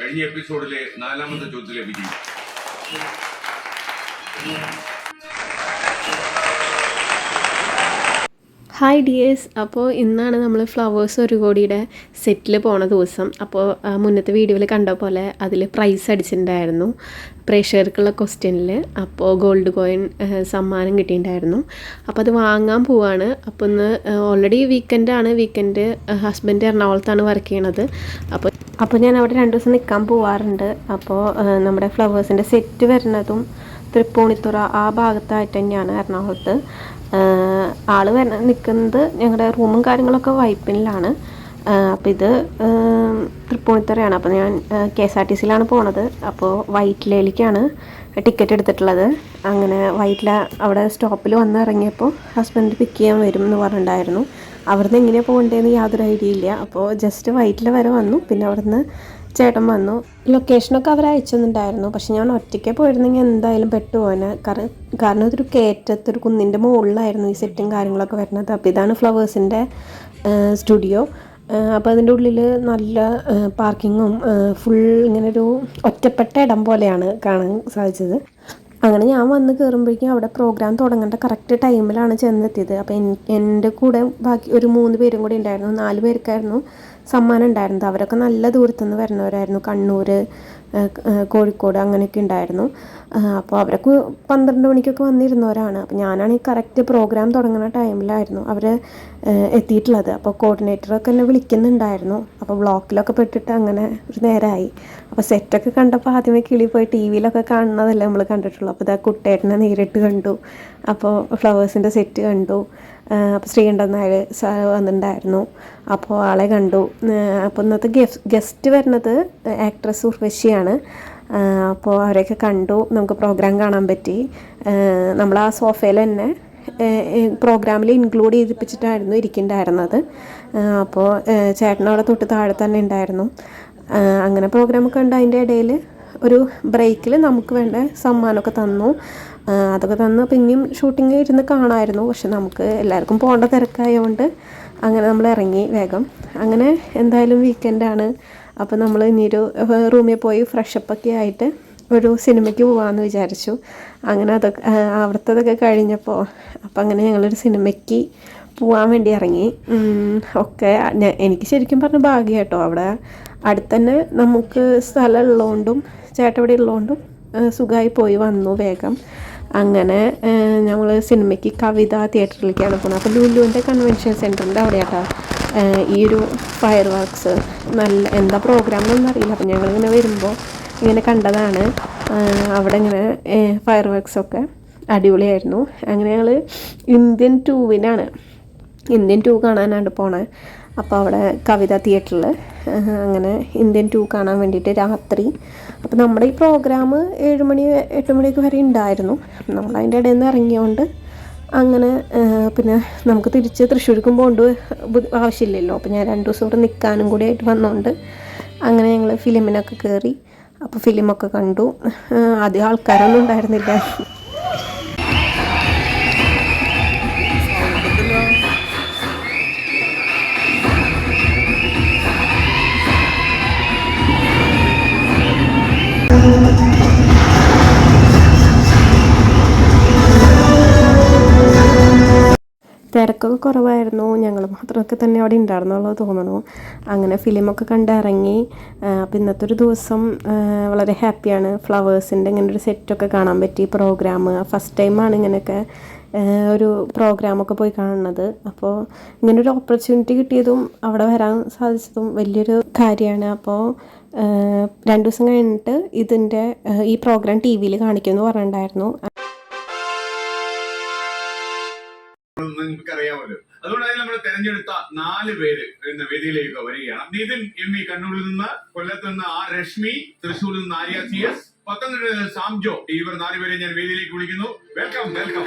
കഴിഞ്ഞ എപ്പിസോഡിലെ നാലാമത്തെ ചോദ്യത്തിലെ വിജയി ഹായ് ഡിയേഴ്സ് അപ്പോൾ ഇന്നാണ് നമ്മൾ ഫ്ലവേഴ്സ് ഒരു കോടിയുടെ സെറ്റിൽ പോണ ദിവസം. അപ്പോൾ മുന്നത്തെ വീഡിയോയിൽ കണ്ട പോലെ അതിൽ പ്രൈസ് അടിച്ചിട്ടുണ്ടായിരുന്നു. പ്രേക്ഷകർക്കുള്ള ക്വസ്റ്റ്യനിൽ അപ്പോൾ ഗോൾഡ് കോയിൻ സമ്മാനം കിട്ടിയിട്ടുണ്ടായിരുന്നു. അപ്പോൾ അത് വാങ്ങാൻ പോവാണ്. അപ്പോൾ ഇന്ന് ഓൾറെഡി വീക്കെൻഡാണ് വീക്കെൻഡ് ഹസ്ബൻഡ് എറണാകുളത്താണ് വർക്ക് ചെയ്യണത്. അപ്പോൾ അപ്പോൾ ഞാൻ അവിടെ രണ്ട് ദിവസം നിൽക്കാൻ പോവാറുണ്ട്. അപ്പോൾ നമ്മുടെ ഫ്ലവേഴ്സിന്റെ സെറ്റ് വരുന്നതും തൃപ്പൂണിത്തുറ ആ ഭാഗത്തായിട്ട് തന്നെയാണ് എറണാകുളത്ത്. ആൾ വരണം നിൽക്കുന്നത് ഞങ്ങളുടെ റൂമും കാര്യങ്ങളൊക്കെ വൈപ്പിനിലാണ്. അപ്പോൾ ഇത് തൃപ്പൂണിത്തറയാണ്. അപ്പോൾ ഞാൻ കെ എസ് ആർ ടി സിയിലാണ് പോണത്. അപ്പോൾ വൈറ്റിലയിലേക്കാണ് ടിക്കറ്റ് എടുത്തിട്ടുള്ളത്. അങ്ങനെ വൈറ്റില അവിടെ സ്റ്റോപ്പിൽ വന്ന് ഇറങ്ങിയപ്പോൾ ഹസ്ബൻഡ് പിക്ക് ചെയ്യാൻ വരും എന്ന് പറഞ്ഞിട്ടുണ്ടായിരുന്നു. അവിടുന്ന് എങ്ങനെയാണ് പോകേണ്ടതെന്ന് യാതൊരു ഐഡിയ ഇല്ല. അപ്പോൾ ജസ്റ്റ് വൈറ്റില വരെ വന്നു. പിന്നെ അവിടുന്ന് ചേട്ടൻ വന്നു. ലൊക്കേഷനൊക്കെ അവർ അയച്ചെന്നുണ്ടായിരുന്നു പക്ഷെ ഞാൻ ഒറ്റയ്ക്ക് പോയിരുന്നെങ്കിൽ എന്തായാലും പെട്ടുപോകാന് കാരണം കാരണം ഇതൊരു കയറ്റത്ത് ഒരു കുന്നിന്റെ മുകളിലായിരുന്നു ഈ സെറ്റും കാര്യങ്ങളൊക്കെ വരുന്നത്. അപ്പോൾ ഇതാണ് ഫ്ലവേഴ്സിന്റെ സ്റ്റുഡിയോ അപ്പോൾ അതിന്റെ ഉള്ളിൽ നല്ല പാർക്കിങ്ങും ഫുൾ ഇങ്ങനൊരു ഒറ്റപ്പെട്ട ഇടം പോലെയാണ് കാണാൻ സാധിച്ചത്. അങ്ങനെ ഞാൻ വന്ന് കയറുമ്പോഴേക്കും അവിടെ പ്രോഗ്രാം തുടങ്ങേണ്ട കറക്റ്റ് ടൈമിലാണ് ചെന്നെത്തിയത്. അപ്പോൾ എൻ- എന്റെ കൂടെ ബാക്കി ഒരു മൂന്ന് പേരും കൂടി ഉണ്ടായിരുന്നു. നാല് പേർക്കായിരുന്നു. സമ്മാനം ഉണ്ടായിരുന്നത് അവരൊക്കെ നല്ല ദൂരത്തുനിന്ന് വരുന്നവരായിരുന്നു. കണ്ണൂർ കോഴിക്കോട് അങ്ങനെയൊക്കെ ഉണ്ടായിരുന്നു. അപ്പോൾ അവരൊക്കെ പന്ത്രണ്ട് മണിക്കൊക്കെ വന്നിരുന്നവരാണ്. അപ്പോൾ ഞാനാണെങ്കിൽ കറക്റ്റ് പ്രോഗ്രാം തുടങ്ങുന്ന ടൈമിലായിരുന്നു അവർ എത്തിയിട്ടുള്ളത്. അപ്പോൾ കോർഡിനേറ്ററൊക്കെ എന്നെ വിളിക്കുന്നുണ്ടായിരുന്നു. അപ്പോൾ ബ്ലോക്കിലൊക്കെ പെട്ടിട്ട് അങ്ങനെ ഒരു നേരമായി അപ്പോൾ സെറ്റൊക്കെ കണ്ടപ്പോൾ ആദ്യമേ കിളി പോയി ടി വിയിലൊക്കെ കാണുന്നതല്ലേ നമ്മൾ കണ്ടിട്ടുള്ളൂ. അപ്പോൾ ഇതാ കുട്ടേട്ടനെ നേരിട്ട് കണ്ടു. അപ്പോൾ ഫ്ലവേഴ്സിന്റെ സെറ്റ് കണ്ടു. അപ്പോൾ ശ്രീകണ്ഠൻ നായർ സാർ വന്നിട്ടുണ്ടായിരുന്നു. അപ്പോൾ ആളെ കണ്ടു. അപ്പോൾ ഇന്നത്തെ ഗസ്റ്റ് വരുന്നത് ആക്ട്രസ് ഉർവശിയാണ്. അപ്പോൾ അവരെയൊക്കെ കണ്ടു. നമുക്ക് പ്രോഗ്രാം കാണാൻ പറ്റി. നമ്മൾ ആ സോഫയിൽ തന്നെ പ്രോഗ്രാമിൽ ഇൻക്ലൂഡ് ചെയ്തിപ്പിച്ചിട്ടായിരുന്നു ഇരിക്കുന്നുണ്ടായിരുന്നത് അപ്പോൾ ചേട്ടനവിടെ തൊട്ട് താഴെ തന്നെ ഉണ്ടായിരുന്നു. അങ്ങനെ പ്രോഗ്രാമൊക്കെ ഉണ്ട് അതിന്റെ ഇടയിൽ. ഒരു ബ്രേക്കിൽ നമുക്ക് വേണ്ട സമ്മാനമൊക്കെ തന്നു. അതൊക്കെ തന്ന് പിന്നെയും ഷൂട്ടിങ് ഇരുന്ന് കാണാമായിരുന്നു പക്ഷെ നമുക്ക് എല്ലാവർക്കും പോകേണ്ട തിരക്കായതുകൊണ്ട് അങ്ങനെ നമ്മൾ ഇറങ്ങി വേഗം. അങ്ങനെ എന്തായാലും വീക്കെൻഡാണ് അപ്പോൾ നമ്മൾ ഇനിയൊരു റൂമിൽ പോയി ഫ്രഷപ്പൊക്കെ ആയിട്ട് ഒരു സിനിമയ്ക്ക് പോകാമെന്ന് വിചാരിച്ചു. അങ്ങനെ അതൊക്കെ അവിടുത്തതൊക്കെ കഴിഞ്ഞപ്പോൾ അപ്പോൾ അങ്ങനെ ഞങ്ങളൊരു സിനിമയ്ക്ക് പോകാൻ വേണ്ടി ഇറങ്ങി. ഒക്കെ എനിക്ക് ശരിക്കും പറഞ്ഞ ഭാഗ്യം കേട്ടോ അവിടെ അടുത്തന്നെ നമുക്ക് സ്ഥലം ഉള്ളതുകൊണ്ടും ചേട്ടവിടെ ഉള്ളതുകൊണ്ടും സുഖമായി പോയി വന്നു വേഗം. അങ്ങനെ ഞങ്ങൾ സിനിമയ്ക്ക് കവിത തിയേറ്ററിലേക്കാണ് പോകുന്നത് അപ്പോൾ ലുലുവിന്റെ കൺവെൻഷൻ സെന്ററിന്റെ അവിടെയാട്ടോ ഈ ഒരു ഫയർ വർക്ക്സ് നല്ല എന്താ പ്രോഗ്രാം എന്നൊന്നും അറിയില്ല. അപ്പോൾ ഞങ്ങളിങ്ങനെ വരുമ്പോൾ ഇങ്ങനെ കണ്ടതാണ്. അവിടെ ഇങ്ങനെ ഫയർ വർക്ക്സൊക്കെ അടിപൊളിയായിരുന്നു. അങ്ങനെ ഞങ്ങൾ ഇന്ത്യൻ ടൂവിനാണ് ഇന്ത്യൻ ടു കാണാനാണ് പോണേ. അപ്പോൾ അവിടെ കവിത തിയേറ്ററിൽ അങ്ങനെ ഇന്ത്യൻ ടു കാണാൻ വേണ്ടിയിട്ട് രാത്രി. അപ്പോൾ നമ്മുടെ ഈ പ്രോഗ്രാം ഏഴ് മണി എട്ട് മണിയൊക്കെ വരെ ഉണ്ടായിരുന്നു നമ്മൾ അതിന്റെ ഇടയിൽ നിന്ന് ഇറങ്ങിയോണ്ട് അങ്ങനെ പിന്നെ നമുക്ക് തിരിച്ച് തൃശ്ശൂർക്കും പോകേണ്ട ആവശ്യമില്ലല്ലോ. അപ്പോൾ ഞാൻ രണ്ട് ദിവസം ഇവിടെ നിൽക്കാനും കൂടി ആയിട്ട് വന്നതുകൊണ്ട് അങ്ങനെ ഞങ്ങൾ ഫിലിമിനൊക്കെ കയറി അപ്പോൾ ഫിലിമൊക്കെ കണ്ടു. ആദ്യം ആൾക്കാരൊന്നും ഉണ്ടായിരുന്നില്ല. തിരക്കൊക്കെ കുറവായിരുന്നു. ഞങ്ങൾ മാത്രമൊക്കെ തന്നെ അവിടെ ഉണ്ടായിരുന്നുള്ളത് തോന്നണു. അങ്ങനെ ഫിലിമൊക്കെ കണ്ടിറങ്ങി. അപ്പോൾ ഇന്നത്തെ ഒരു ദിവസം വളരെ ഹാപ്പിയാണ്. ഫ്ലവേഴ്സിന്റെ ഇങ്ങനെ ഒരു സെറ്റൊക്കെ കാണാൻ പറ്റി. പ്രോഗ്രാം ഫസ്റ്റ് ടൈമാണ് ഇങ്ങനെയൊക്കെ ഒരു പ്രോഗ്രാമൊക്കെ പോയി കാണുന്നത്. അപ്പോൾ ഇങ്ങനൊരു ഓപ്പർച്യൂണിറ്റി കിട്ടിയതും അവിടെ വരാൻ സാധിച്ചതും വലിയൊരു കാര്യമാണ്. അപ്പോൾ രണ്ട് ദിവസം കഴിഞ്ഞിട്ട് ഇതിന്റെ ഈ പ്രോഗ്രാം ടി വിയിൽ കാണിക്കുമെന്ന് പറഞ്ഞിട്ടുണ്ടായിരുന്നു. നിങ്ങൾക്ക് അറിയാമല്ലോ അതുകൊണ്ടാണ് നമ്മൾ തെരഞ്ഞെടുത്ത നാല് പേര് എന്ന വേദിയിലേക്ക് വരികയാണ്. നിതിൻ എം ഇ കണ്ണൂരിൽ നിന്ന് കൊല്ലത്ത് നിന്ന് ആർ രശ്മി തൃശ്ശൂരിൽ നിന്ന് ആര്യ സി എസ് പത്തനംതിട്ടയിൽ നിന്ന് സാംജോ ഇവർ നാലുപേരെ ഞാൻ വേദിയിലേക്ക് വിളിക്കുന്നു. Welcome welcome.